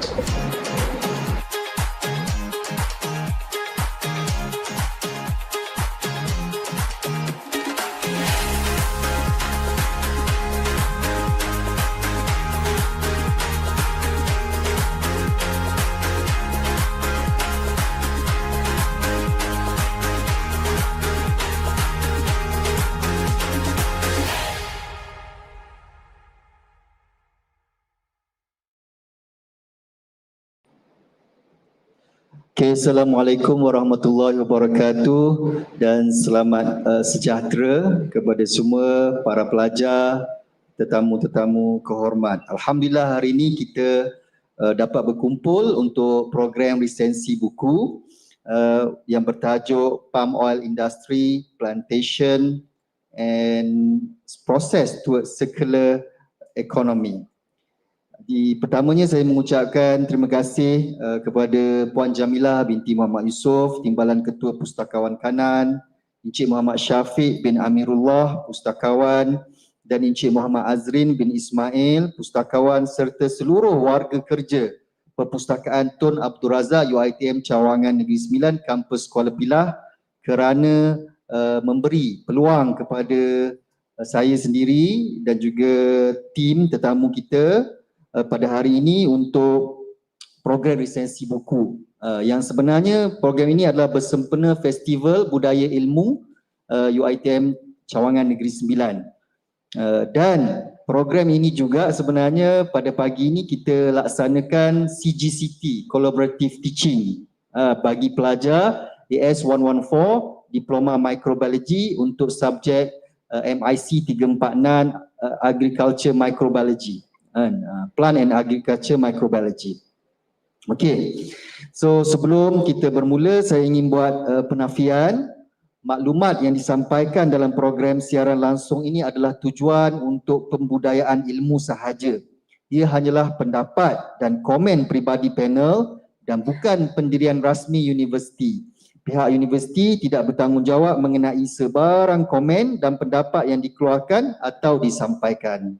ちょっと。Okay, Assalamualaikum warahmatullahi wabarakatuh dan selamat uh, sejahtera kepada semua para pelajar, tetamu-tetamu kehormat. Alhamdulillah hari ini kita uh, dapat berkumpul untuk program lisensi buku uh, yang bertajuk Palm Oil Industry Plantation and Process Towards Circular Economy. Di pertamanya saya mengucapkan terima kasih uh, kepada Puan Jamilah binti Muhammad Yusof, Timbalan Ketua Pustakawan Kanan, Encik Muhammad Syafiq bin Amirullah, Pustakawan dan Encik Muhammad Azrin bin Ismail, Pustakawan serta seluruh warga kerja Perpustakaan Tun Abdul Razak UiTM Cawangan Negeri Sembilan, Kampus Kuala Pilah kerana uh, memberi peluang kepada uh, saya sendiri dan juga tim tetamu kita uh, pada hari ini untuk program lisensi buku. Uh, yang sebenarnya program ini adalah bersempena Festival Budaya Ilmu uh, UiTM Cawangan Negeri Sembilan. Uh, dan program ini juga sebenarnya pada pagi ini kita laksanakan CGCT Collaborative Teaching. Uh, bagi pelajar AS114 Diploma Microbiology untuk subjek uh, MIC 346 uh, Agriculture Microbiology kan? Uh, plant and agriculture microbiology. Okey. So sebelum kita bermula saya ingin buat uh, penafian. Maklumat yang disampaikan dalam program siaran langsung ini adalah tujuan untuk pembudayaan ilmu sahaja. Ia hanyalah pendapat dan komen peribadi panel dan bukan pendirian rasmi universiti. Pihak universiti tidak bertanggungjawab mengenai sebarang komen dan pendapat yang dikeluarkan atau disampaikan.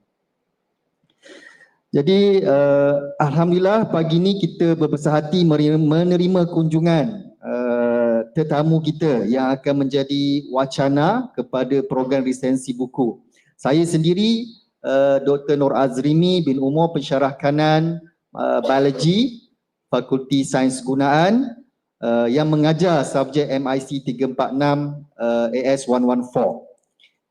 Jadi uh, Alhamdulillah pagi ini kita berbesar hati menerima kunjungan uh, tetamu kita yang akan menjadi wacana kepada program lisensi buku. Saya sendiri uh, Dr. Nur Azrimi bin Umar pensyarah kanan uh, biologi Fakulti Sains Gunaan uh, yang mengajar subjek MIC 346 uh, AS 114.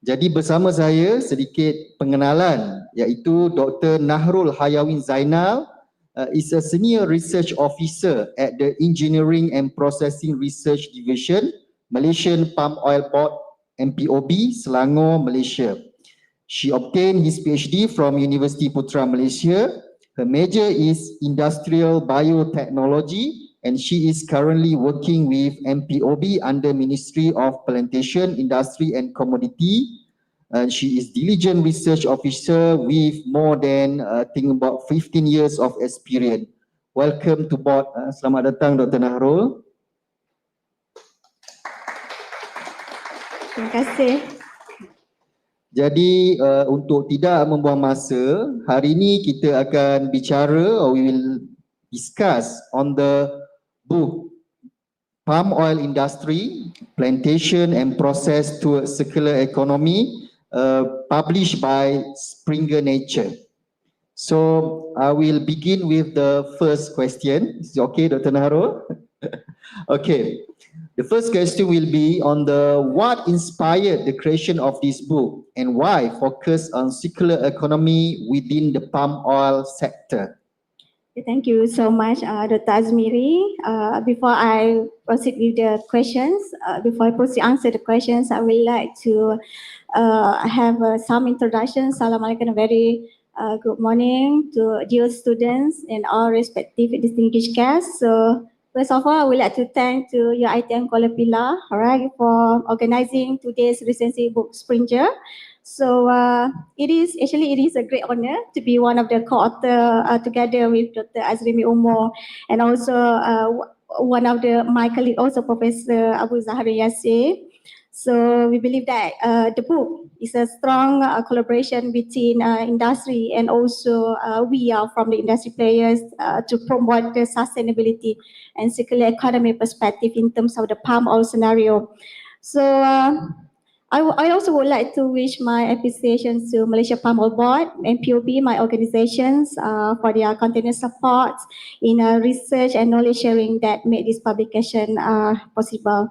Jadi bersama saya sedikit pengenalan iaitu Dr. Nahrul Hayawin Zainal uh, is a senior research officer at the Engineering and Processing Research Division Malaysian Palm Oil Board MPOB Selangor Malaysia. She obtained his PhD from University Putra Malaysia. Her major is industrial biotechnology and she is currently working with MPOB under Ministry of Plantation, Industry and Commodity. And she is diligent research officer with more than uh, think about 15 years of experience. Welcome to board. Uh, selamat datang Dr. Nahrul. Terima kasih. Jadi uh, untuk tidak membuang masa, hari ini kita akan bicara or we will discuss on the book Palm Oil Industry, Plantation and Process to a Circular Economy uh, published by Springer Nature. So I will begin with the first question. Is it okay, Dr. Naharo? okay. The first question will be on the what inspired the creation of this book and why focus on circular economy within the palm oil sector. Thank you so much, uh, Dr. Azmiri. Uh, before I proceed with the questions, uh, before I proceed answer the questions, I would like to uh, have uh, some introduction. Assalamualaikum, a very uh, good morning to dear students and all respective distinguished guests. So first of all, I would like to thank to your ITM Kuala Pilah, all right, for organizing today's recency book Springer. So uh, it is actually it is a great honor to be one of the co-author uh, together with Dr. Azrimi Umar and also uh, one of the my colleague also Professor Abu Yassir. So we believe that uh, the book is a strong uh, collaboration between uh, industry and also we are from the industry players to promote the sustainability and circular economy perspective in terms of the palm oil scenario. So I, I also would like to wish my appreciation to Malaysia Palm Oil Board and POB, my organizations, uh, for their continuous support in uh, research and knowledge sharing that made this publication uh, possible.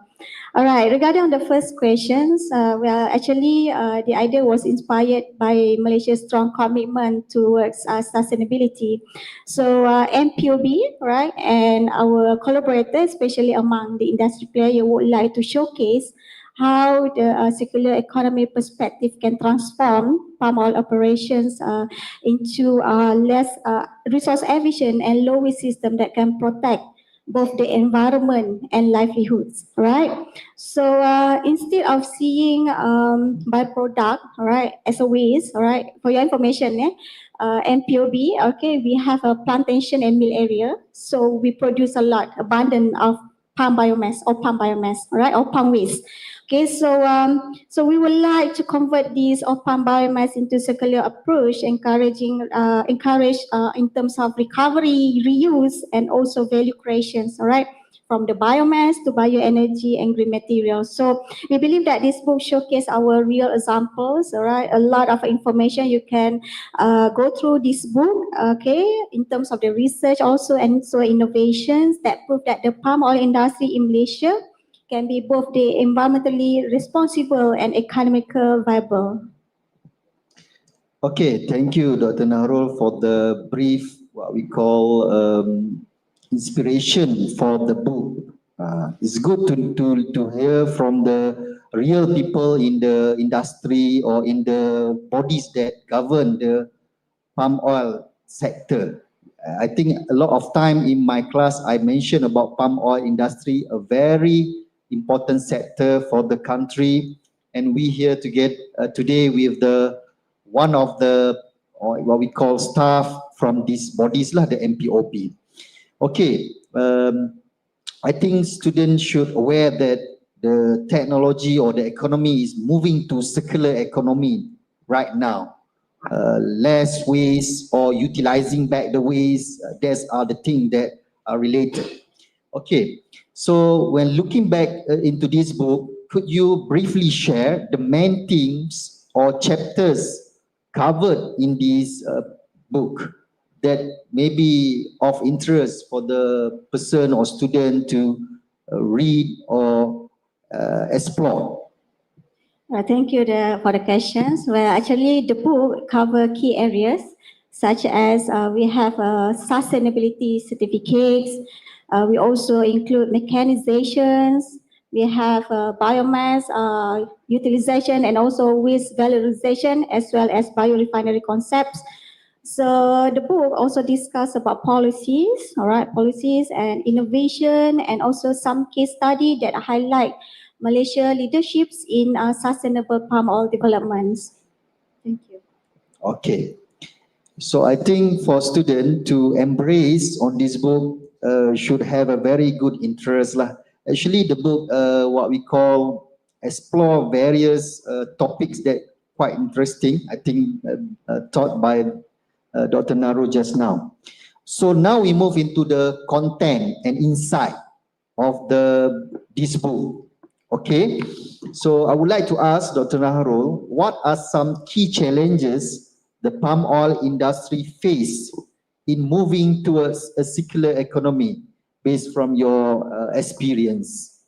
All right, regarding on the first questions, uh, well, actually, uh, the idea was inspired by Malaysia's strong commitment towards uh, sustainability. So uh, MPOB, right, and our collaborators, especially among the industry player, would like to showcase how the uh, circular economy perspective can transform palm oil operations uh, into uh, less uh, resource efficient and low waste system that can protect both the environment and livelihoods, right? So uh, instead of seeing um, byproduct, right, as a waste, right, for your information, eh, uh, MPOB, okay, we have a plantation and mill area, so we produce a lot, abundant of palm biomass or palm biomass, right, or palm waste. Okay, so um, so we would like to convert these of palm biomass into circular approach, encouraging uh, encourage uh, in terms of recovery, reuse, and also value creations. All right, from the biomass to bioenergy and green materials. So we believe that this book showcase our real examples. All right, a lot of information you can uh, go through this book. Okay, in terms of the research also and so innovations that prove that the palm oil industry in Malaysia can be both the environmentally responsible and economical viable. Okay, thank you, Dr. Nahrul, for the brief, what we call um, inspiration for the book. Uh, it's good to, to, to hear from the real people in the industry or in the bodies that govern the palm oil sector. Uh, I think a lot of time in my class, I mentioned about palm oil industry, a very important sector for the country. And we here to get uh, today with the one of the or what we call staff from these bodies lah, the MPOP. Okay, um, I think students should aware that the technology or the economy is moving to circular economy right now. Uh, less waste or utilizing back the waste, uh, those are the things that are related. Okay, so when looking back uh, into this book, could you briefly share the main themes or chapters covered in this uh, book that may be of interest for the person or student to uh, read or uh, explore? Uh, thank you the, for the questions. Well, actually, the book cover key areas such as uh, we have uh, sustainability certificates. Uh, we also include mechanizations. We have biomass utilization and also waste valorization as well as biorefinery concepts. So the book also discuss about policies, all right, policies and innovation and also some case study that highlight Malaysia leaderships in uh, sustainable palm oil developments. Thank you. Okay. So I think for student to embrace on this book uh, should have a very good interest lah. Actually, the book uh, what we call explore various uh, topics that quite interesting. I think uh, uh, taught by uh, Dr. Naru just now. So now we move into the content and insight of the this book. Okay, so I would like to ask Dr. Naharul, what are some key challenges the palm oil industry face in moving towards a circular economy based from your uh, experience?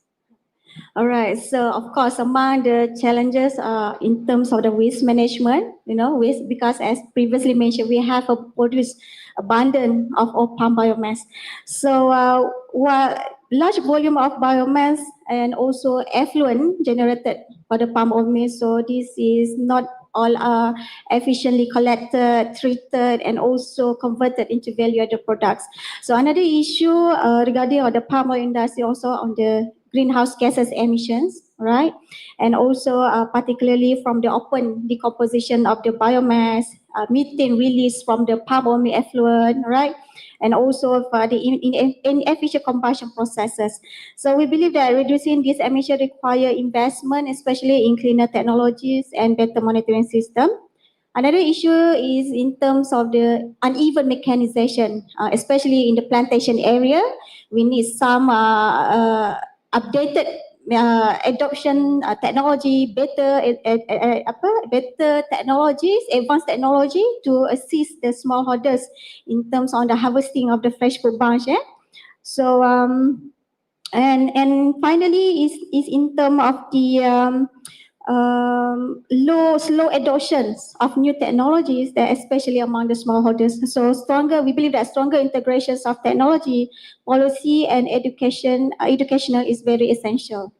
All right. So of course, among the challenges uh, in terms of the waste management, you know, waste because as previously mentioned, we have a produce abundant of, of palm biomass. So uh, while large volume of biomass and also effluent generated for the palm oil mill, so this is not all are efficiently collected, treated, and also converted into value-added products. So another issue uh, regarding on the palm oil industry also on the greenhouse gases emissions, right? And also uh, particularly from the open decomposition of the biomass, uh, methane release from the palm oil effluent, right? And also for the in, in, inefficient combustion processes. So we believe that reducing this emission require investment, especially in cleaner technologies and better monitoring system. Another issue is in terms of the uneven mechanization, uh, especially in the plantation area. We need some uh, uh, updated uh, adoption uh, technology, better uh, uh, apa, better technologies, advanced technology to assist the smallholders in terms on the harvesting of the fresh food bunch. Eh? So um, and and finally is is in terms of the um, um, low, slow adoptions of new technologies, that especially among the smallholders. So stronger, we believe that stronger integrations of technology, policy, and education, uh, educational is very essential.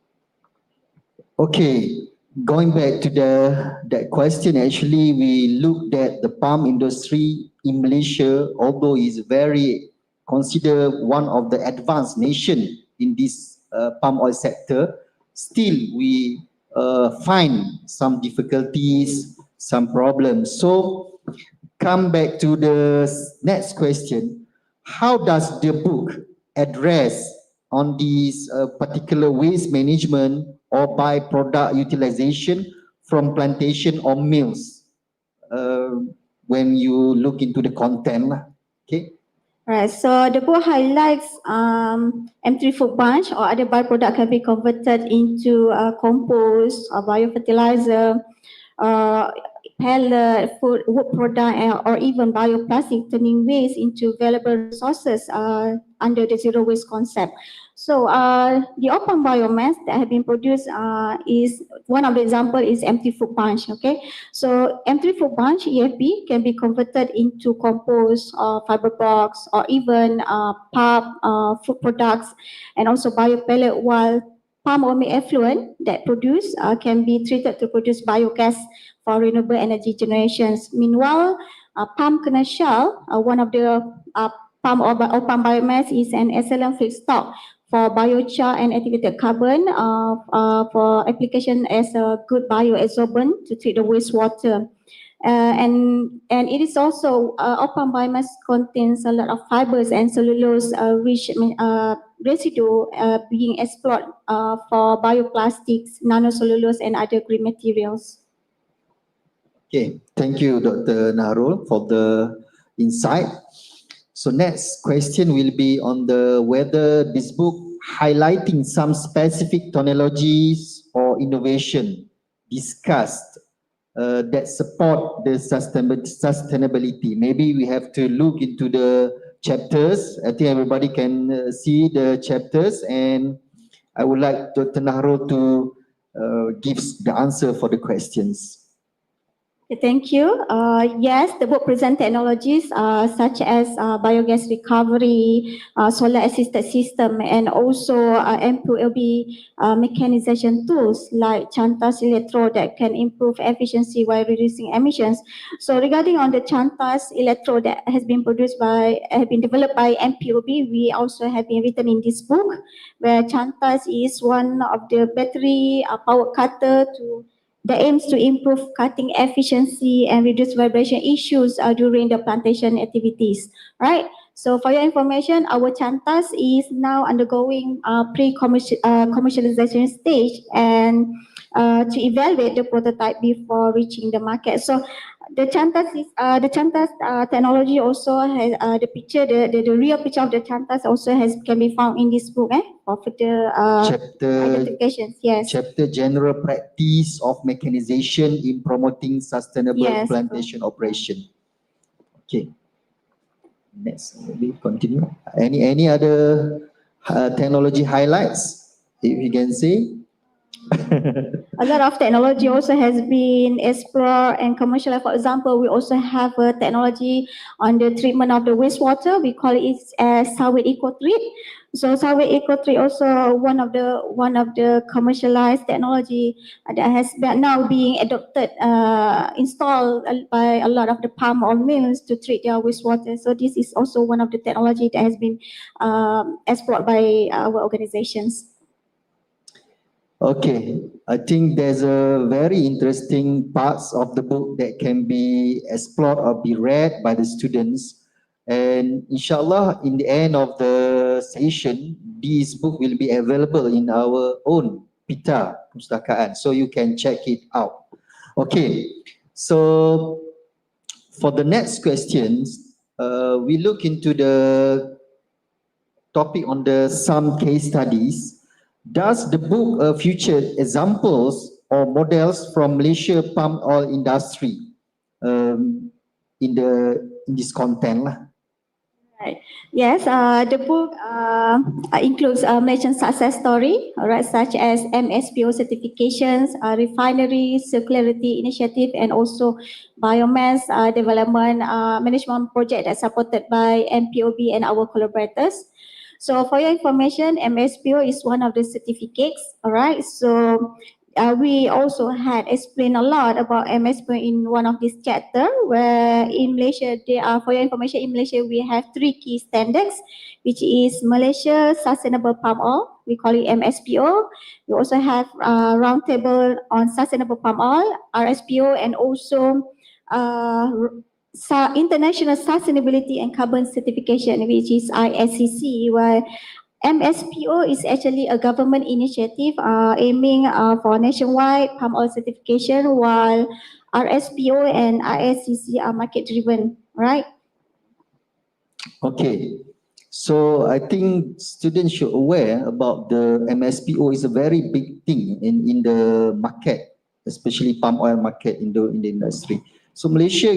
Okay, going back to the that question, actually we looked at the palm industry in Malaysia, although is very considered one of the advanced nation in this uh, palm oil sector, still we uh, find some difficulties, some problems. So come back to the next question. How does the book address on these uh, particular waste management or byproduct utilization from plantation or mills? Uh, when you look into the content, lah. okay? Right, so the book highlights um, M3 food bunch or other byproduct can be converted into uh, compost or biofertilizer, uh, pellet, food, wood product, or even bioplastic, turning waste into valuable resources uh, under the zero waste concept. So uh, the open biomass that have been produced uh, is one of the example is empty food bunch. Okay, so M3 food bunch EFB can be converted into compost or fiber box or even uh, pulp, uh, food products and also bio pellet while palm oil effluent that produce uh, can be treated to produce biogas for renewable energy generations. Meanwhile, uh, palm kernel shell, uh, one of the uh, palm bi- or biomass is an excellent feedstock for biochar and activated carbon uh, uh, for application as a good bioabsorbent to treat the wastewater. Uh, and and it is also uh, open biomass contains a lot of fibers and cellulose uh, rich uh, residue uh, being explored uh, for bioplastics, nanocellulose, and other green materials. Okay, thank you, Dr. Narul, for the insight. So next question will be on the whether this book highlighting some specific technologies or innovation discussed uh, that support the sustainability. Maybe we have to look into the chapters. I think everybody can uh, see the chapters and I would like Dr. Narul to uh, give the answer for the questions. Thank you. Uh, yes, the book present technologies uh, such as uh, biogas recovery, uh, solar assisted system, and also uh, uh, mechanization tools like Chantas Electro that can improve efficiency while reducing emissions. So regarding on the Chantas Electro that has been produced by, have been developed by MPOB, we also have been written in this book where Chantas is one of the battery uh, power cutter to that aims to improve cutting efficiency and reduce vibration issues uh, during the plantation activities, right? So for your information, our Chantas is now undergoing uh, pre-commercial uh, stage and uh, to evaluate the prototype before reaching the market. So the Chantas is uh, the Chantas uh, technology also has uh, the picture, the, the the real picture of the Chantas also has can be found in this book, eh? For further uh, Chapter identifications. Yes. chapter general practice of mechanization in promoting sustainable Yes. plantation operation. Okay. Next, we continue. Any any other uh, technology highlights? If you can say. A lot of technology also has been explored and commercialized. For example, we also have a technology on the treatment of the wastewater. We call it as Sawe Eco Treat. So Sawe Eco Treat also one of the one of the commercialized technology that has been now being adopted, uh, installed by a lot of the palm oil mills to treat their wastewater. So this is also one of the technology that has been um, explored by our organizations. Okay, I think there's a very interesting parts of the book that can be explored or be read by the students. And inshallah, in the end of the session, this book will be available in our own Pita Pustakaan, so you can check it out. Okay, so for the next questions, uh, we look into the topic on the some case studies. Does the book uh, feature examples or models from Malaysia palm oil industry um, in the in this content lah? Yes, uh, the book uh, includes a Malaysian success story, alright, such as MSPO certifications, uh, refinery circularity initiative, and also biomass uh, development uh, management project that's supported by MPOB and our collaborators. So for your information, MSPO is one of the certificates, alright. So uh, we also had explained a lot about MSPO in one of this chapter where in Malaysia, there are, for your information, in Malaysia, we have three key standards, which is Malaysia Sustainable Palm Oil, we call it MSPO. We also have uh, roundtable on sustainable palm oil, RSPO, and also uh, Su- International Sustainability and Carbon Certification, which is ISCC, where MSPO is actually a government initiative uh, aiming uh, for nationwide palm oil certification, while RSPO and ISCC are market driven, right? Okay, so I think students should aware about the MSPO is a very big thing in in the market, especially palm oil market in the in the industry. So Malaysia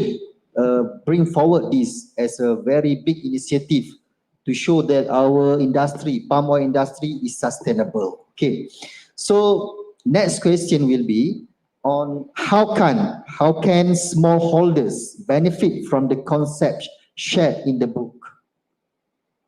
uh, bring forward this as a very big initiative to show that our industry, palm oil industry is sustainable. Okay, so next question will be on how can how can smallholders benefit from the concept shared in the book?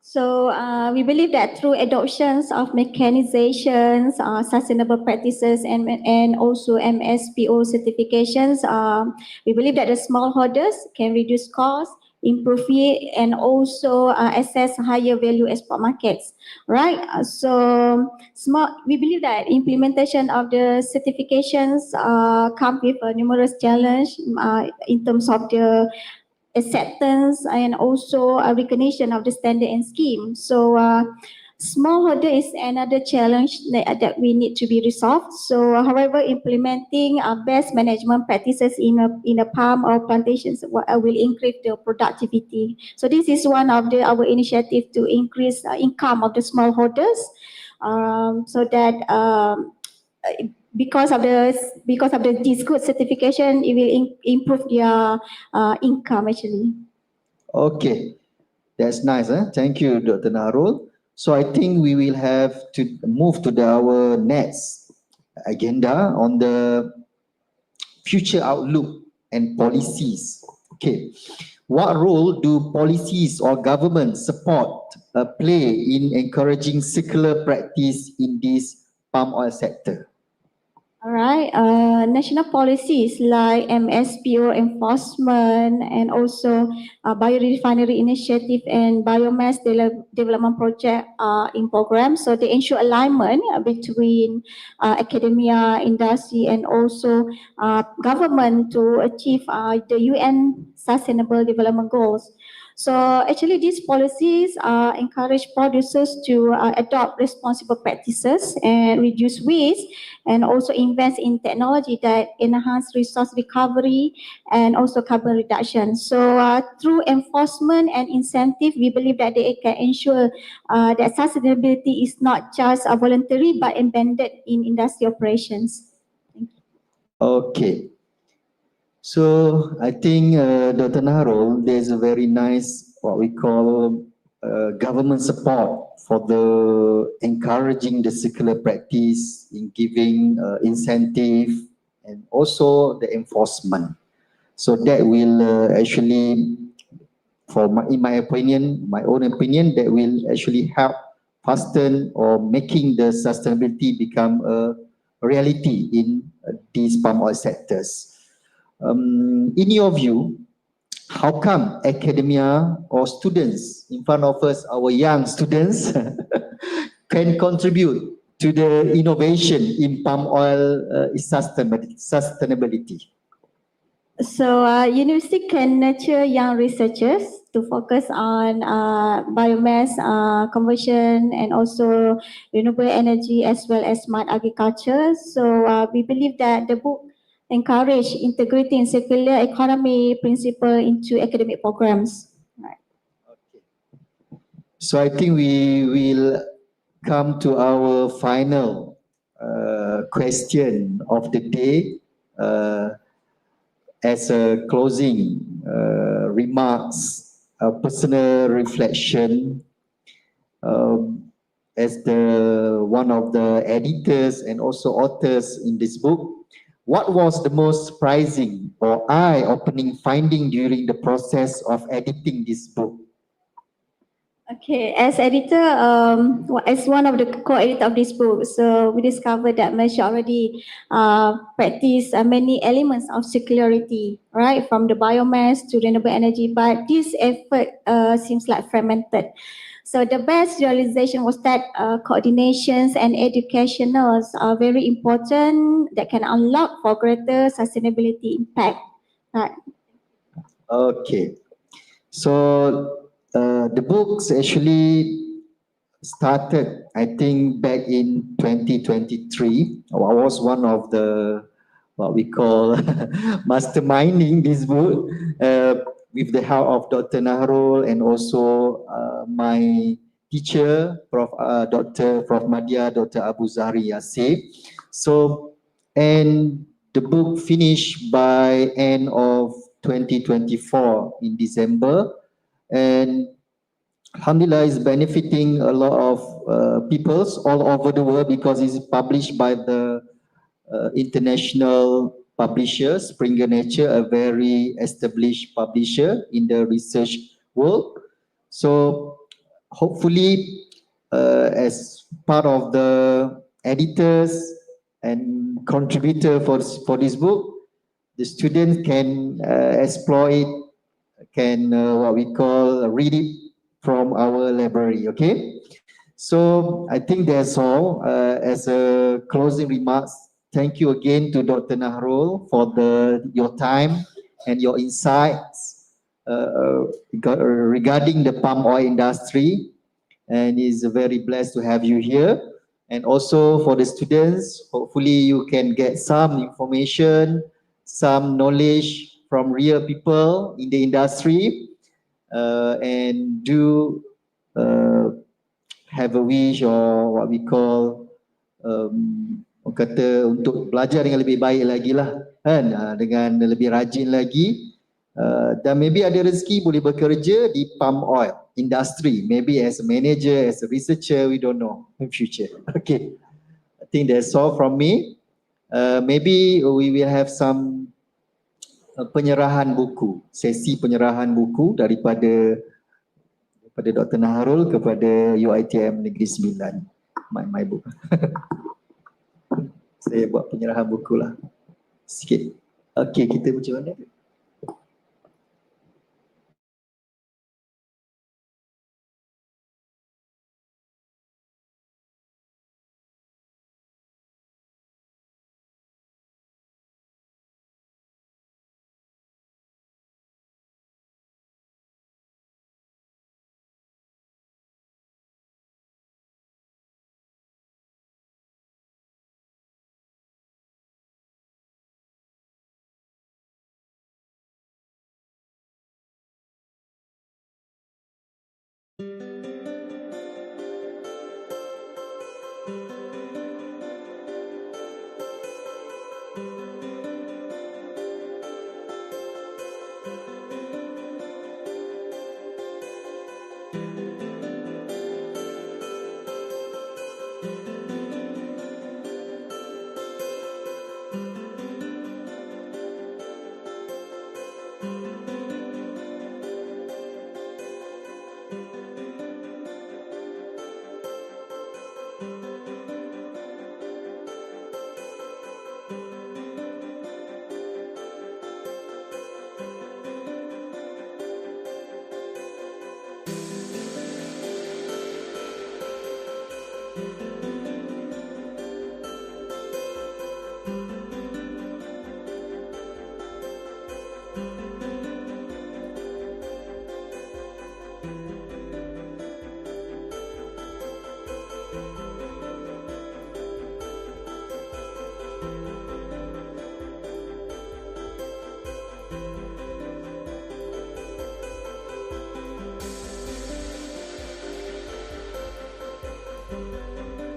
So uh, we believe that through adoptions of mechanizations, uh, sustainable practices, and and also MSPO certifications, um, we believe that the smallholders can reduce costs, improve yield, and also uh, access higher value export markets. Right. Uh, So small. We believe that implementation of the certifications uh, come with a numerous challenge uh, in terms of the acceptance and also a recognition of the standard and scheme. So uh, smallholder is another challenge that, that we need to be resolved. So however, implementing uh, best management practices in a, in a palm or plantations will, uh, will increase the productivity. So this is one of the, our initiative to increase uh, income of the smallholders um, so that um, because of the because of the this good certification, it will in, improve their uh, income actually. Okay, that's nice. Huh? Thank you, Dr. Narul. So I think we will have to move to the, our next agenda on the future outlook and policies. Okay, what role do policies or government support uh, play in encouraging circular practice in this palm oil sector? All right, uh, national policies like MSPO enforcement and also uh, biorefinery initiative and biomass de- development project are in program. So they ensure alignment uh, between uh, academia, industry, and also uh, government to achieve uh, the UN Sustainable Development Goals. So actually, these policies uh, encourage producers to uh, adopt responsible practices and reduce waste, and also invest in technology that enhance resource recovery and also carbon reduction. So uh, through enforcement and incentive, we believe that they can ensure uh, that sustainability is not just uh, voluntary but embedded in industry operations. Okay. So I think uh, Dr. Narul, there's a very nice what we call uh, government support for the encouraging the circular practice in giving uh, incentive and also the enforcement. So that will uh, actually, for my, in my opinion, my own opinion, that will actually help hasten or making the sustainability become a reality in uh, these palm oil sectors. Um, in your view, how come academia or students in front of us, our young students, can contribute to the innovation in palm oil uh, sustainability. So uh, university can nurture young researchers to focus on uh, biomass uh, conversion and also renewable energy as well as smart agriculture. So uh, we believe that the book encourage integrating circular economy principle into academic programs. right So I think we will come to our final uh, question of the day uh, as a closing uh, remarks, a personal reflection. Um, as the one of the editors and also authors in this book, what was the most surprising or eye-opening finding during the process of editing this book? Okay, as editor, um, as one of the co-editor of this book, so we discovered that Malaysia already uh, practice uh, many elements of circularity, right, from the biomass to renewable energy, but this effort uh, seems like fragmented. So the best realization was that uh, coordinations and educationals are very important that can unlock for greater sustainability impact. Right. Okay, so uh, the books actually started, I think, back in 2023. I was one of the what we call masterminding this book uh, with the help of Dr. Nahrul and also uh, my teacher, Prof. Uh, Dr. Prof. Madia, Dr. Abu Zahri. So, and the book finished by end of 2024 in December and Alhamdulillah is benefiting a lot of uh, peoples all over the world because it's published by the uh, international publisher, Springer Nature, a very established publisher in the research world. So hopefully uh, as part of the editors and contributor for, for this book, the students can uh, explore it can uh, what we call read it from our library okay? So i think that's all. Uh, as a closing remarks thank you again to dr nahrul for the your time and your insights uh, uh regarding the palm oil industry. And is very blessed to have you here. And also for the students hopefully you can get some information some knowledge from real people in the industry uh, and do uh, have a wish or what we call um, kata untuk belajar dengan lebih baik lagi lah kan uh, dengan lebih rajin lagi uh, dan maybe ada rezeki boleh bekerja di palm oil industry maybe as a manager as a researcher we don't know in future okay I think that's all from me uh, maybe we will have some Uh, penyerahan buku, sesi penyerahan buku daripada daripada Dr. Naharul kepada UITM Negeri Sembilan. My, my book. Saya buat penyerahan buku lah. Sikit. Okey, kita macam mana?